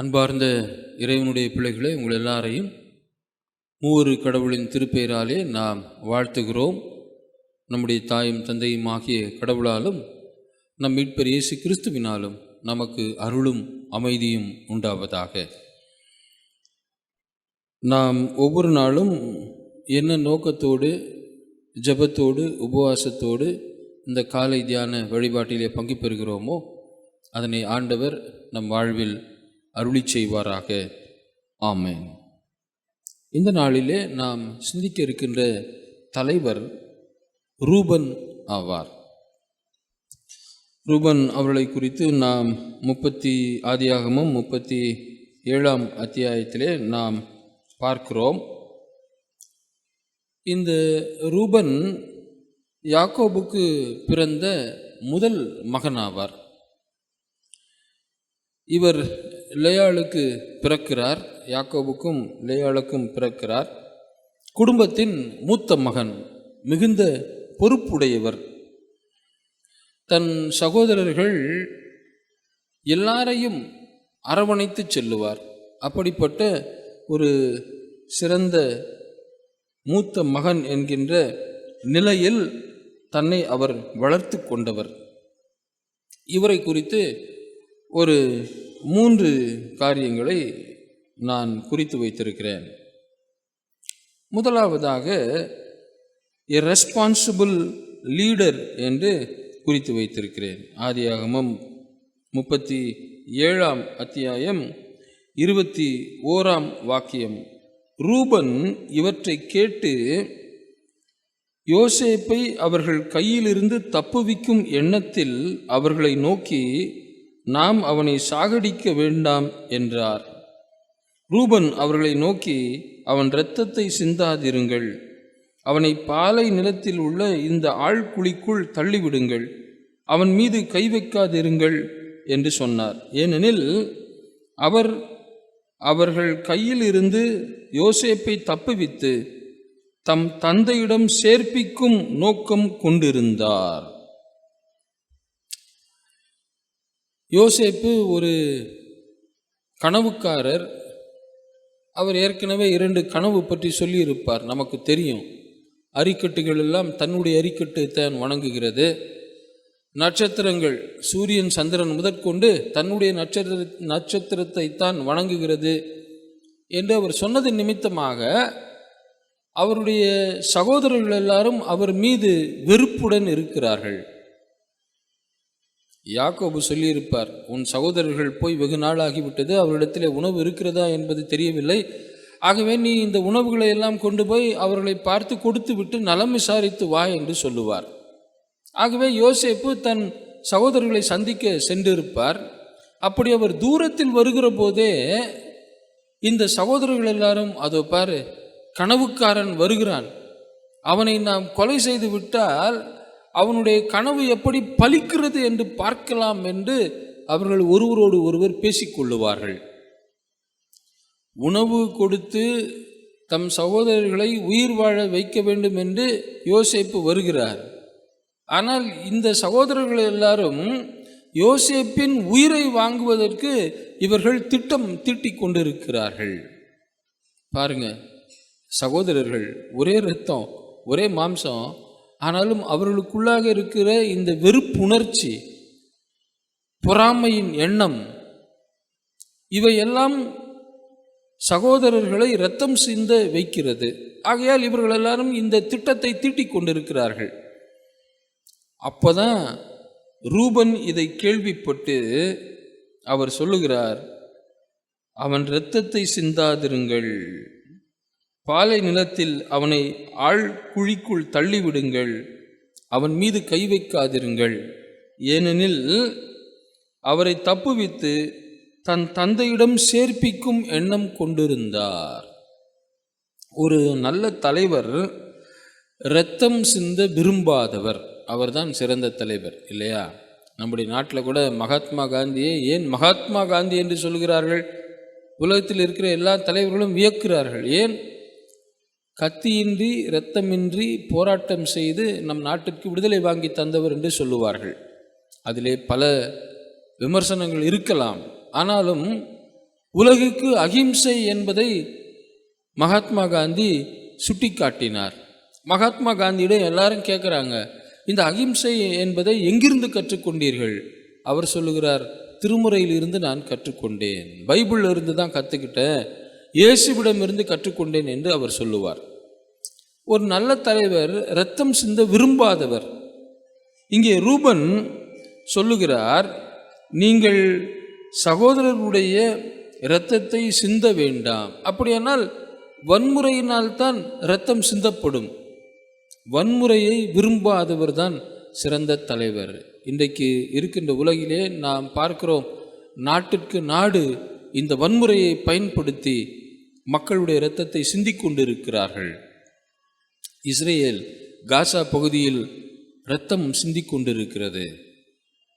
அன்பார்ந்த இறைவனுடைய பிள்ளைகளை உங்கள் எல்லாரையும் மூவரு கடவுளின் திருப்பெயராலே நாம் வாழ்த்துகிறோம். நம்முடைய தாயும் தந்தையும் ஆகிய கடவுளாலும் நம் மீட்பர் இயேசு கிறிஸ்துவினாலும் நமக்கு அருளும் அமைதியும் உண்டாவதாக. நாம் ஒவ்வொரு நாளும் என்ன நோக்கத்தோடு ஜெபத்தோடு உபவாசத்தோடு இந்த காலை தியான வழிபாட்டிலே பங்கு பெறுகிறோமோ அதனை ஆண்டவர் நம் வாழ்வில் அருளி செய்வாராக. ஆமேன். இந்த நாளிலே நாம் சிந்திக்க இருக்கின்ற தலைவர் ரூபன் ஆவார். ரூபன் அவர்களை குறித்து நாம் முப்பத்தி ஆதியாகமும் முப்பத்தி ஏழாம் அத்தியாயத்திலே நாம் பார்க்கிறோம். இந்த ரூபன் யாக்கோபுக்கு பிறந்த முதல் மகனாவார். இவர் லேயாளுக்கு பிறக்கிறார் யாக்கோபுக்கும் லேயாளுக்கும் பிறக்கிறார். குடும்பத்தின் மூத்த மகன் மிகுந்த பொறுப்புடையவர். தன் சகோதரர்கள் எல்லாரையும் அரவணைத்து செல்லுவார். அப்படிப்பட்ட ஒரு சிறந்த மூத்த மகன் என்கின்ற நிலையில் தன்னை அவர் வளர்த்து கொண்டவர். இவரை குறித்து ஒரு மூன்று காரியங்களை நான் குறித்து வைத்திருக்கிறேன். முதலாவதாக எ ரெஸ்பான்சிபிள் லீடர் என்று குறித்து வைத்திருக்கிறேன். ஆதியாகமம் முப்பத்தி ஏழாம் அத்தியாயம் இருபத்தி ஓராம் வாக்கியம். ரூபன் இவற்றை கேட்டு யோசேப்பை அவர்கள் கையிலிருந்து தப்புவிக்கும் எண்ணத்தில் அவர்களை நோக்கி நாம் அவனை சாகடிக்க வேண்டாம் என்றார். ரூபன் அவர்களை நோக்கி அவன் இரத்தத்தை சிந்தாதிருங்கள். அவனை பாலை நிலத்தில் உள்ள இந்த ஆழ்குழிக்குள் தள்ளிவிடுங்கள். அவன் மீது கை வைக்காதிருங்கள் என்று சொன்னார். ஏனெனில் அவர் அவர்கள் கையில் இருந்து யோசேப்பை தப்புவித்து தம் தந்தையிடம் சேர்ப்பிக்கும் நோக்கம் கொண்டிருந்தார். யோசேப்பு ஒரு கனவுக்காரர். அவர் ஏற்கனவே இரண்டு கனவு பற்றி சொல்லியிருப்பார் நமக்கு தெரியும். அரிக்கட்டுகள் எல்லாம் தன்னுடைய அரிக்கட்டு தான் வணங்குகிறது. நட்சத்திரங்கள் சூரியன் சந்திரன் முதற்கொண்டு தன்னுடைய நட்சத்திர நட்சத்திரத்தை தான் வணங்குகிறது என்று அவர் சொன்னது நிமித்தமாக அவருடைய சகோதரர்கள் எல்லாரும் அவர் மீது வெறுப்புடன் இருக்கிறார்கள். யாக்கோபு சொல்லியிருப்பார் உன் சகோதரர்கள் போய் வெகு நாள் ஆகிவிட்டது அவரிடத்திலே உணவு இருக்கிறதா என்பது தெரியவில்லை. ஆகவே நீ இந்த உணவுகளை எல்லாம் கொண்டு போய் அவர்களை பார்த்து கொடுத்து விட்டு நலம் விசாரித்து வா என்று சொல்லுவார். ஆகவே யோசேப்பு தன் சகோதரர்களை சந்திக்க சென்றிருப்பார். அப்படி அவர் தூரத்தில் வருகிற போதே இந்த சகோதரர்கள் எல்லாரும் அதோ பாரு கனவுக்காரன் வருகிறான். அவனை நாம் கொலை செய்து விட்டால் அவனுடைய கனவு எப்படி பலிக்கிறது என்று பார்க்கலாம் என்று அவர்கள் ஒருவரோடு ஒருவர் பேசிக்கொள்ளுவார்கள். உணவு கொடுத்து தம் சகோதரர்களை உயிர் வாழ வைக்க வேண்டும் என்று யோசேப்பு வருகிறார். ஆனால் இந்த சகோதரர்கள் எல்லாரும் யோசேப்பின் உயிரை வாங்குவதற்கு இவர்கள் திட்டம் தீட்டிக் கொண்டிருக்கிறார்கள். பாருங்க சகோதரர்கள் ஒரே ரத்தம் ஒரே மாம்சம் ஆனாலும் அவர்களுக்குள்ளாக இருக்கிற இந்த வெறுப்புணர்ச்சி பொறாமையின் எண்ணம் இவையெல்லாம் சகோதரர்களை இரத்தம் சிந்த வைக்கிறது. ஆகையால் இவர்கள் எல்லாரும் இந்த திட்டத்தை தீட்டிக் கொண்டிருக்கிறார்கள். அப்போதான் ரூபன் இதை கேள்விப்பட்டு அவர் சொல்லுகிறார் அவன் இரத்தத்தை சிந்தாதிருங்கள். பாலை நிலத்தில் அவனை ஆள் குழிக்குள் தள்ளிவிடுங்கள். அவன் மீது கை வைக்காதிருங்கள். ஏனெனில் அவரை தப்புவித்து தன் தந்தையிடம் சேர்ப்பிக்கும் எண்ணம் கொண்டிருந்தார். ஒரு நல்ல தலைவர் இரத்தம் சிந்த விரும்பாதவர். அவர்தான் சிறந்த தலைவர் இல்லையா? நம்முடைய நாட்டில் கூட மகாத்மா காந்தியை ஏன் மகாத்மா காந்தி என்று சொல்கிறார்கள்? உலகத்தில் இருக்கிற எல்லா தலைவர்களும் வியக்கிறார்கள். ஏன்? கத்தியின்றி இரத்தமின்றி போராட்டம் செய்து நம் நாட்டிற்கு விடுதலை வாங்கி தந்தவர் என்று சொல்லுவார்கள். அதிலே பல விமர்சனங்கள் இருக்கலாம். ஆனாலும் உலகுக்கு அகிம்சை என்பதை மகாத்மா காந்தி சுட்டிக்காட்டினார். மகாத்மா காந்தியிடம் எல்லாரும் கேட்குறாங்க இந்த அகிம்சை என்பதை எங்கிருந்து கற்றுக்கொண்டீர்கள்? அவர் சொல்லுகிறார் திருமுறையிலிருந்து நான் கற்றுக்கொண்டேன். பைபிள்ல இருந்து தான் கற்றுக்கிட்டேன் இயேசுவிடமிருந்து கற்றுக்கொண்டேன் என்று அவர் சொல்லுவார். ஒரு நல்ல தலைவர் ரத்தம் சிந்த விரும்பாதவர். இங்கே ரூபன் சொல்லுகிறார் நீங்கள் சகோதரருடைய இரத்தத்தை சிந்த வேண்டாம். அப்படியானால் வன்முறையினால் தான் இரத்தம் சிந்தப்படும். வன்முறையை விரும்பாதவர் தான் சிறந்த தலைவர். இன்றைக்கு இருக்கின்ற உலகிலே நாம் பார்க்கிறோம் நாட்டிற்கு நாடு இந்த வன்முறையை பயன்படுத்தி மக்களுடைய இரத்தத்தை சிந்திக் கொண்டிருக்கிறார்கள். இஸ்ரேல் காசா பகுதியில் இரத்தம் சிந்திக் கொண்டிருக்கிறது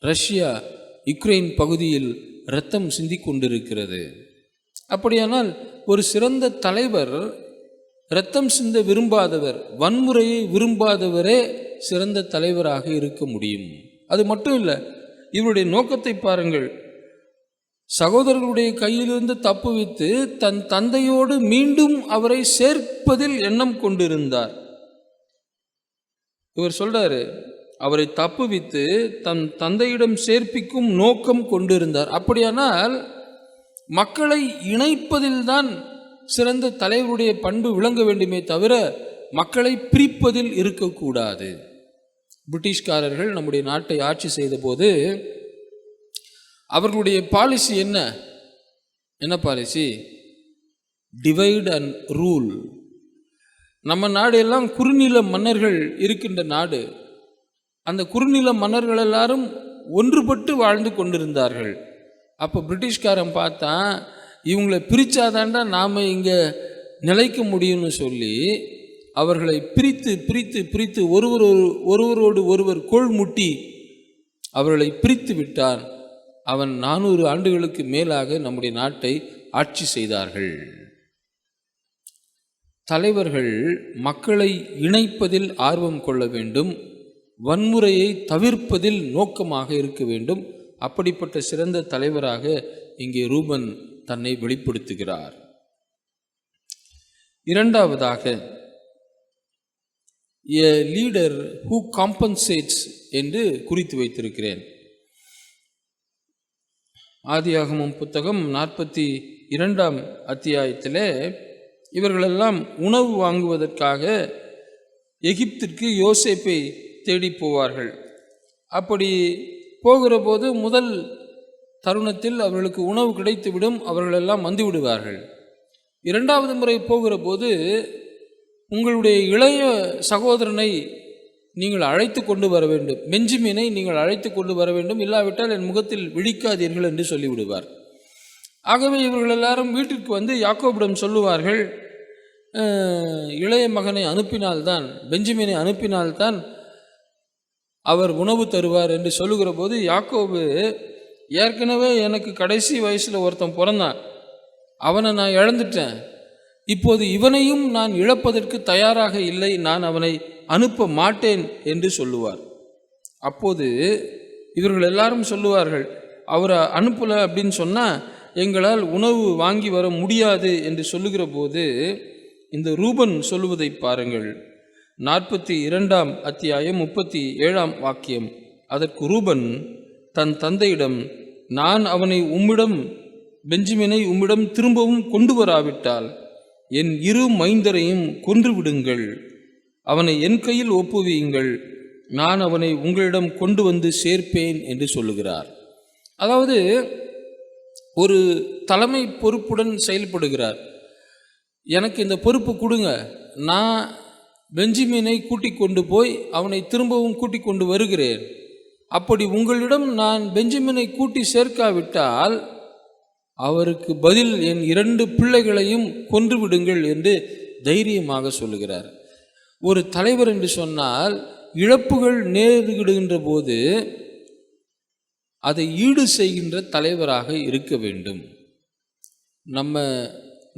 ரஷ்யா யுக்ரைன் பகுதியில் இரத்தம் சிந்திக் கொண்டிருக்கிறது அப்படியானால் ஒரு சிறந்த தலைவர் இரத்தம் சிந்த விரும்பாதவர் வன்முறையை விரும்பாதவரே சிறந்த தலைவராக இருக்க முடியும். அது மட்டும் இல்லை இவருடைய நோக்கத்தை பாருங்கள். சகோதரர்களுடைய கையிலிருந்து தப்புவித்து தன் தந்தையோடு மீண்டும் அவரை சேர்ப்பதில் எண்ணம் கொண்டிருந்தார். இவர் சொல்றாரு அவரை தப்புவித்து தன் தந்தையிடம் சேர்ப்பிக்கும் நோக்கம் கொண்டிருந்தார். அப்படியானால் மக்களை இணைப்பதில்தான் சிறந்த தலைவருடைய பண்பு விளங்க வேண்டுமே தவிர மக்களை பிரிப்பதில் இருக்கக்கூடாது. பிரிட்டிஷ்காரர்கள் நம்முடைய நாட்டை ஆட்சி செய்தபோது அவர்களுடைய பாலிசி என்ன? என்ன பாலிசி? டிவைட் அண்ட் ரூல் நம்ம நாடு எல்லாம் குறுநில மன்னர்கள் இருக்கின்ற நாடு. அந்த குறுநில மன்னர்கள் எல்லாரும் ஒன்றுபட்டு வாழ்ந்து கொண்டிருந்தார்கள். அப்போ பிரிட்டிஷ்காரன் பார்த்தா இவங்களை பிரித்தாதாண்டா நாம் இங்கே நிலைக்க முடியும்னு சொல்லி அவர்களை பிரித்து பிரித்து பிரித்து ஒருவர் ஒருவரோடு ஒருவர் கோள் முட்டி அவர்களை பிரித்து விட்டான். அவன் நானூறு ஆண்டுகளுக்கு மேலாக நம்முடைய நாட்டை ஆட்சி செய்தார்கள். தலைவர்கள் மக்களை இணைப்பதில் ஆர்வம் கொள்ள வேண்டும் வன்முறையை தவிர்ப்பதில் நோக்கமாக இருக்க வேண்டும். அப்படிப்பட்ட சிறந்த தலைவராக இங்கே ரூபன் தன்னை வெளிப்படுத்துகிறார். இரண்டாவதாக எ லீடர் ஹூ காம்பன்சேட்ஸ் என்று குறித்து வைத்திருக்கிறேன். ஆதியாகமும் புத்தகம் நாற்பத்தி இரண்டாம் அத்தியாயத்திலே இவர்களெல்லாம் உணவு வாங்குவதற்காக எகிப்திற்கு யோசேப்பை தேடி போவார்கள். அப்படி போகிற போது முதல் தருணத்தில் அவர்களுக்கு உணவு கிடைத்துவிடும் அவர்களெல்லாம் வந்து விடுவார்கள். இரண்டாவது முறை போகிற போது உங்களுடைய இளைய சகோதரனை நீங்கள் அழைத்து கொண்டு வர வேண்டும். பெஞ்சமினை நீங்கள் அழைத்து கொண்டு வர வேண்டும். இல்லாவிட்டால் என் முகத்தில் விழிக்காதீர்கள் என்று சொல்லிவிடுவார். ஆகவே இவர்கள் எல்லாரும் வீட்டிற்கு வந்து யாக்கோபிடம் சொல்லுவார்கள் இளைய மகனை அனுப்பினால்தான் பெஞ்சமினை அனுப்பினால்தான் அவர் உணவு தருவார் என்று சொல்லுகிற போது யாக்கோபு ஏற்கனவே எனக்கு கடைசி வயசில் ஒருத்தன் பிறந்தான். அவனை நான் இழந்துட்டேன். இப்போது இவனையும் நான் இழப்பதற்கு தயாராக இல்லை நான் அவனை அனுப்ப மாட்டேன் என்று சொல்லுவார். அப்போது இவர்கள் எல்லாரும் சொல்லுவார்கள் அவரை அனுப்பலை அப்படின்னு சொன்னால் எங்களால் உணவு வாங்கி வர முடியாது என்று சொல்லுகிற போது இந்த ரூபன் சொல்லுவதை பாருங்கள். நாற்பத்தி இரண்டாம் அத்தியாயம் முப்பத்தி ஏழாம் வாக்கியம். அதற்கு ரூபன் தன் தந்தையிடம் நான் அவனை உம்மிடம் பெஞ்சமினை உம்மிடம் திரும்பவும் கொண்டு வராவிட்டால் என் இரு மைந்தரையும் கொன்றுவிடுங்கள். அவனை என் கையில் ஒப்புவியுங்கள். நான் அவனை உங்களிடம் கொண்டு வந்து சேர்ப்பேன் என்று சொல்லுகிறார். அதாவது ஒரு தலைமை பொறுப்புடன் செயல்படுகிறார். எனக்கு இந்த பொறுப்பு கொடுங்க. நான் பெஞ்சிமீனை கூட்டிக் கொண்டு போய் அவனை திரும்பவும் கூட்டிக் கொண்டு வருகிறேன். அப்படி உங்களிடம் நான் பெஞ்சமினை கூட்டி சேர்க்காவிட்டால் அவருக்கு பதில் என் இரண்டு பிள்ளைகளையும் கொன்று விடுங்கள் என்று தைரியமாக சொல்லுகிறார். ஒரு தலைவர் என்று சொன்னால் இழப்புகள் நேரிடுகின்ற போது அதை ஈடு செய்கின்ற தலைவராக இருக்க வேண்டும். நம்ம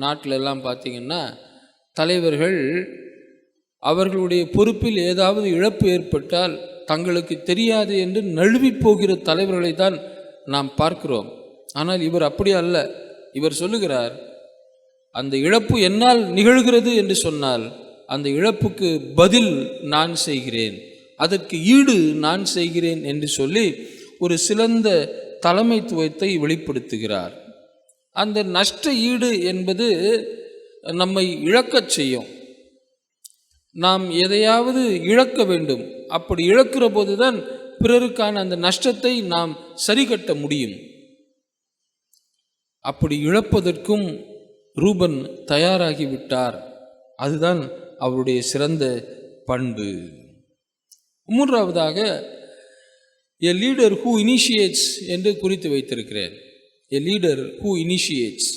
நாட்டிலெல்லாம் பார்த்திங்கன்னா தலைவர்கள் அவர்களுடைய பொறுப்பில் ஏதாவது இழப்பு ஏற்பட்டால் தங்களுக்கு தெரியாது என்று நழுவி போகிற தலைவர்களை தான் நாம் பார்க்கிறோம். ஆனால் இவர் அப்படி அல்ல. இவர் சொல்லுகிறார் அந்த இழப்பு என்னால் நிகழ்கிறது என்று சொன்னால் அந்த இழப்புக்கு பதில் நான் செய்கிறேன். அதற்கு ஈடு நான் செய்கிறேன் என்று சொல்லி ஒரு சிறந்த தலைமைத்துவத்தை வெளிப்படுத்துகிறார். அந்த நஷ்ட ஈடு என்பது நம்மை இழக்கச் செய்யும். நாம் எதையாவது இழக்க வேண்டும். அப்படி இழக்கிற போதுதான் பிறருக்கான அந்த நஷ்டத்தை நாம் சரிகட்ட முடியும். அப்படி இழப்பதற்கும் ரூபன் தயாராகிவிட்டார். அதுதான் அவருடைய சிறந்த பண்பு. மூன்றாவதாக எ லீடர் ஹூ இனிஷியேட்ஸ் என்று குறித்து வைத்திருக்கிறேன். எ லீடர் ஹூ இனிஷியேட்ஸ்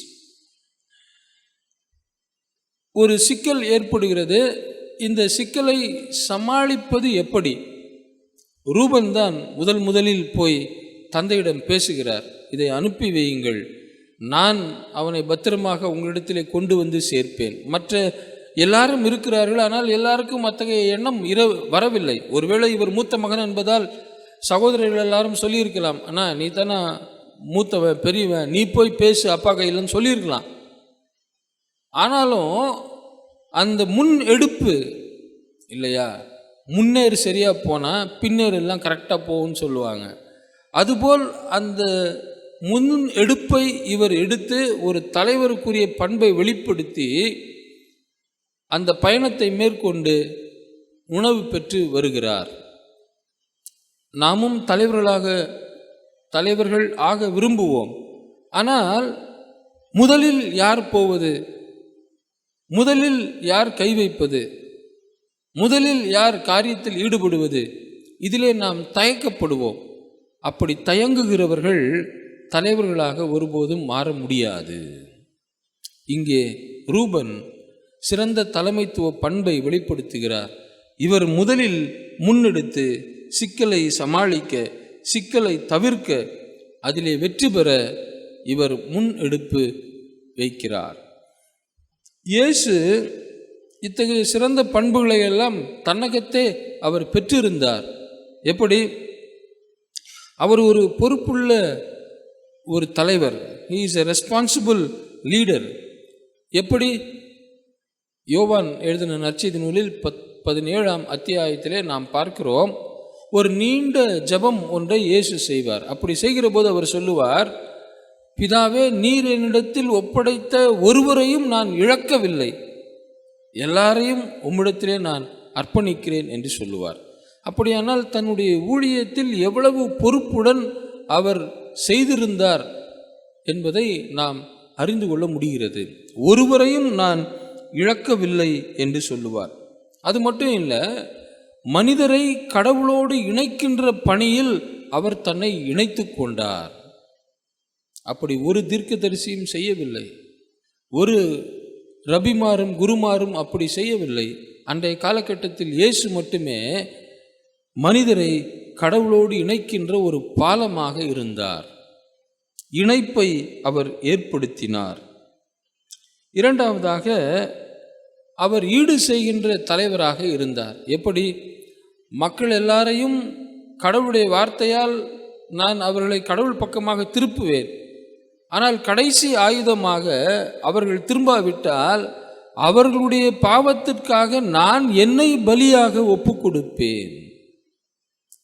ஒரு சிக்கல் ஏற்படுகிறது. இந்த சிக்கலை சமாளிப்பது எப்படி? ரூபன் தான் முதல் முதலில் போய் தந்தையிடம் பேசுகிறார். இதை அனுப்பி வையுங்கள். நான் அவனை பத்திரமாக உங்களிடத்திலே கொண்டு வந்து சேர்ப்பேன். மற்ற எல்லாரும் இருக்கிறார்கள். ஆனால் எல்லாருக்கும் அத்தகைய எண்ணம் இர வரவில்லை. ஒருவேளை இவர் மூத்த மகன் என்பதால் சகோதரர்கள் எல்லாரும் சொல்லியிருக்கலாம். அண்ணா நீ தானே மூத்தவன் பெரியவன் நீ போய் பேசு அப்பா கையிலன்னு சொல்லியிருக்கலாம். ஆனாலும் அந்த முன் எடுப்பு இல்லையா? முன்னேறு சரியாக போனால் பின்னேறு எல்லாம் கரெக்டாக போகும்னு சொல்லுவாங்க. அதுபோல் அந்த முன் எடுப்பை இவர் எடுத்து ஒரு தலைவருக்குரிய பண்பை வெளிப்படுத்தி அந்த பயணத்தை மேற்கொண்டு உணவு பெற்று வருகிறார். நாமும் தலைவர்களாக தலைவர்கள் ஆக விரும்புவோம். ஆனால் முதலில் யார் போவது? முதலில் யார் கை வைப்பது? முதலில் யார் காரியத்தில் ஈடுபடுவது? இதிலே நாம் தயக்கப்படுவோம். அப்படி தயங்குகிறவர்கள் தலைவர்களாக ஒருபோதும் மாற முடியாது. இங்கே ரூபன் சிறந்த தலைமைத்துவ பண்பை வெளிப்படுத்துகிறார். இவர் முதலில் முன்னெடுத்து சிக்கலை சமாளிக்க சிக்கலை தவிர்க்க அதிலே வெற்றி பெற இவர் முன் எடுப்பு வைக்கிறார். இயேசு இத்தகைய சிறந்த பண்புகளை எல்லாம் தன்னகத்தே அவர் பெற்றிருந்தார். எப்படி? அவர் ஒரு பொறுப்புள்ள ஒரு தலைவர். He is a responsible leader எப்படி? யோவான் எழுதின நற்செய்தி நூலில் பத் பதினேழாம் அத்தியாயத்திலே நாம் பார்க்கிறோம். ஒரு நீண்ட ஜெபம் ஒன்றை இயேசு செய்வார். அப்படி செய்கிற போது அவர் சொல்லுவார் பிதாவே நீர் என்னிடத்தில் ஒப்படைத்த ஒருவரையும் நான் இழக்கவில்லை. எல்லாரையும் உம்மிடத்திலே நான் அர்ப்பணிக்கிறேன் என்று சொல்லுவார். அப்படியானால் தன்னுடைய ஊழியத்தில் எவ்வளவு பொறுப்புடன் அவர் செய்திருந்தார் என்பதை நாம் அறிந்து கொள்ள முடிகிறது. ஒருவரையும் நான் இழக்கவில்லை என்று சொல்லுவார். அது மட்டும் இல்லை மனிதரை கடவுளோடு இணைக்கின்ற பணியில் அவர் தன்னை இணைத்து கொண்டார். அப்படி ஒரு தீர்க்கதரிசியும் செய்யவில்லை. ஒரு ரபிமாரும் குருமாரும் அப்படி செய்யவில்லை. அன்றைய காலகட்டத்தில் இயேசு மட்டுமே மனிதரை கடவுளோடு இணைக்கின்ற ஒரு பாலமாக இருந்தார். இணைப்பை அவர் ஏற்படுத்தினார். இரண்டாவதாக அவர் ஈடு செய்கின்ற தலைவராக இருந்தார். எப்படி? மக்கள் எல்லாரையும் கடவுளுடைய வார்த்தையால் நான் அவர்களை கடவுள் பக்கமாக திருப்புவேன். ஆனால் கடைசி ஆயுதமாக அவர்கள் திரும்பாவிட்டால் அவர்களுடைய பாவத்திற்காக நான் என்னை பலியாக ஒப்பு கொடுப்பேன்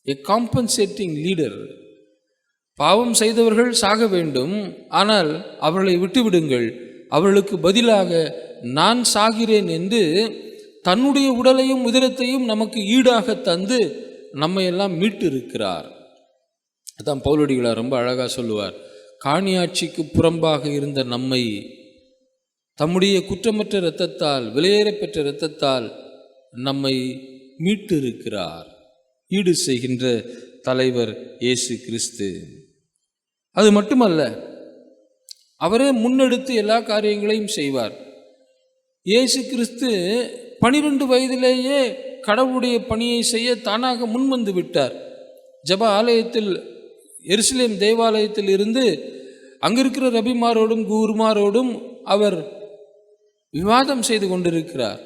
எ காம்பன்சேட்டிங் லீடர் பாவம் செய்தவர்கள் சாக வேண்டும். ஆனால் அவர்களை விட்டுவிடுங்கள். அவர்களுக்கு பதிலாக நான் சாகிறேன் என்று தன்னுடைய உடலையும் உதிரத்தையும் நமக்கு ஈடாக தந்து நம்மை எல்லாம் மீட்டு இருக்கிறார் அதான் பவுலடிகளார் ரொம்ப அழகாக சொல்லுவார். காணியாட்சிக்கு புறம்பாக இருந்த நம்மை தம்முடைய குற்றமற்ற இரத்தத்தால் விலையேறப்பெற்ற பெற்ற இரத்தத்தால் நம்மை மீட்டு இருக்கிறார் ஈடு செய்கின்ற தலைவர் இயேசு கிறிஸ்து. அது மட்டுமல்ல அவரே முன்னெடுத்து எல்லா காரியங்களையும் செய்வார். இயேசு கிறிஸ்து பனிரெண்டு வயதிலேயே கடவுளுடைய பணியை செய்ய தானாக முன்வந்து விட்டார். ஜப ஆலயத்தில் எருசலேம் தேவாலயத்தில் இருந்து அங்கிருக்கிற ரபிமாரோடும் குருமாரோடும் அவர் விவாதம் செய்து கொண்டிருக்கிறார்.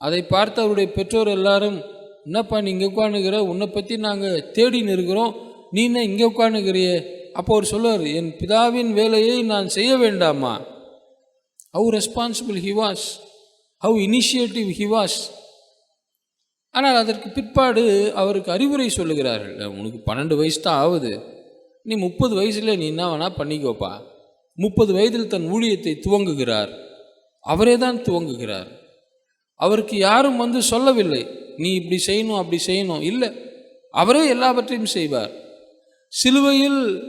அதை பார்த்து அவருடைய பெற்றோர் எல்லாரும் என்னப்பா நீ இங்கே உட்காந்துக்கிற உன்னை பற்றி நாங்கள் தேடின்னு இருக்கிறோம். நீ என்ன இங்கே உட்காந்துக்கிறியே அப்போ அவர் சொல்லுவார் என் பிதாவின் வேலையை நான் செய்ய வேண்டாமா? How responsible he was how initiative he was ஆனால் அதற்கு பிற்பாடு அவருக்கு அறிவுரை சொல்லுகிறார்கள். உனக்கு பன்னெண்டு வயசு தான் ஆகுது. நீ முப்பது வயசுல நீ என்ன வேணால் பண்ணிக்கோப்பா. முப்பது வயதில் தன் ஊழியத்தை துவங்குகிறார். அவரே தான் துவங்குகிறார். அவருக்கு யாரும் வந்து சொல்லவில்லை. நீ இப்படி செய்யணும் அப்படி செய்யணும். இல்லை. அவரே எல்லாவற்றையும் செய்வார். சிலுவையில்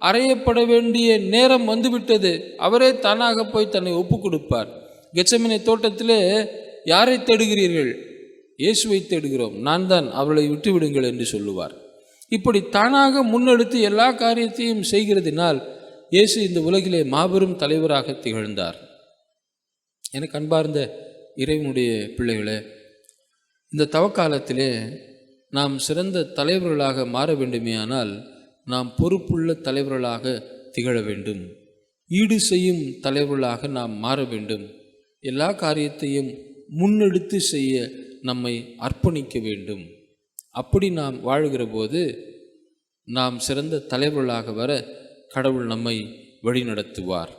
அறையப்பட வேண்டிய நேரம் வந்துவிட்டது. அவரே தானாக போய் தன்னை ஒப்பு கொடுப்பார். கெச்சமனை தோட்டத்திலே யாரை தேடுகிறீர்கள்? இயேசுவை தேடுகிறோம். நான் தான் அவளை விட்டுவிடுங்கள் என்று சொல்லுவார். இப்படி தானாக முன்னெடுத்து எல்லா காரியத்தையும் செய்கிறதினால் இயேசு இந்த உலகிலே மாபெரும் தலைவராக திகழ்ந்தார். எனக்கு அன்பார்ந்த இறைவனுடைய பிள்ளைகளே இந்த தவக்காலத்திலே நாம் சிறந்த தலைவர்களாக மாற வேண்டுமேயானால் நாம் பொறுப்புள்ள தலைவர்களாக திகழ வேண்டும். ஈடு செய்யும் தலைவர்களாக நாம் மாற வேண்டும். எல்லா காரியத்தையும் முன்னெடுத்து செய்ய நம்மை அர்ப்பணிக்க வேண்டும். அப்படி நாம் வாழ்கிற போது நாம் சிறந்த தலைவர்களாக வர கடவுள் நம்மை வழிநடத்துவார்.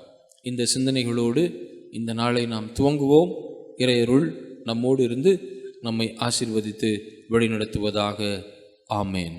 இந்த சிந்தனைகளோடு இந்த நாளை நாம் துவங்குவோம். இறையருள் நம்மோடு இருந்து நம்மை ஆசிர்வதித்து வழிநடத்துவதாக. ஆமேன்.